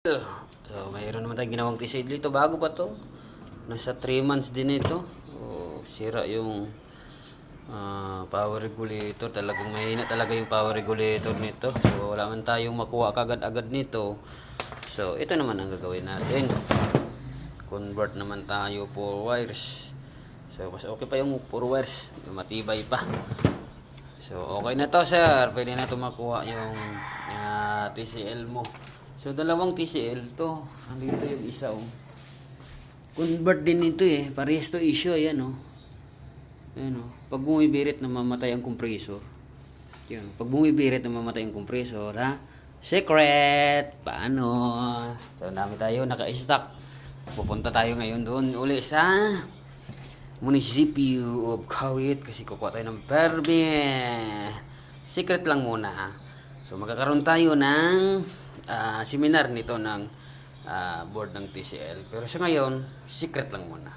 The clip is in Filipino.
So, mayroon naman tayong ginawang t-shirt dito. Bago pa to. Nasa 3 months din ito. Oh, sira yung ah, power regulator. Talagang mahina talaga yung power regulator nito. So, wala man tayong makuha kagad-agad nito. So, ito naman ang gagawin natin. Convert naman tayo 4 wires. So, mas okay pa yung 4 wires. Matibay pa. So, okay na to, sir. Pwede na to makuha yung ah, TCL mo. So, dalawang TCL to. Nandito yung isa, oh. Convert din nito eh. Parehas to issue, ayan, oh. Ayan, oh. Pag bumibirit, namamatay ang compressor. Yun. Pag bumibirit, namamatay ang compressor, ha? Secret! Paano? So, dami tayo naka-stock. Pupunta tayo ngayon doon uli sa munisipyo of Kawit kasi kukuha tayo ng permit. Secret lang muna ha. So magkakaroon tayo ng ah, seminar nito ng ah, board ng TCL. Pero sa ngayon, secret lang muna.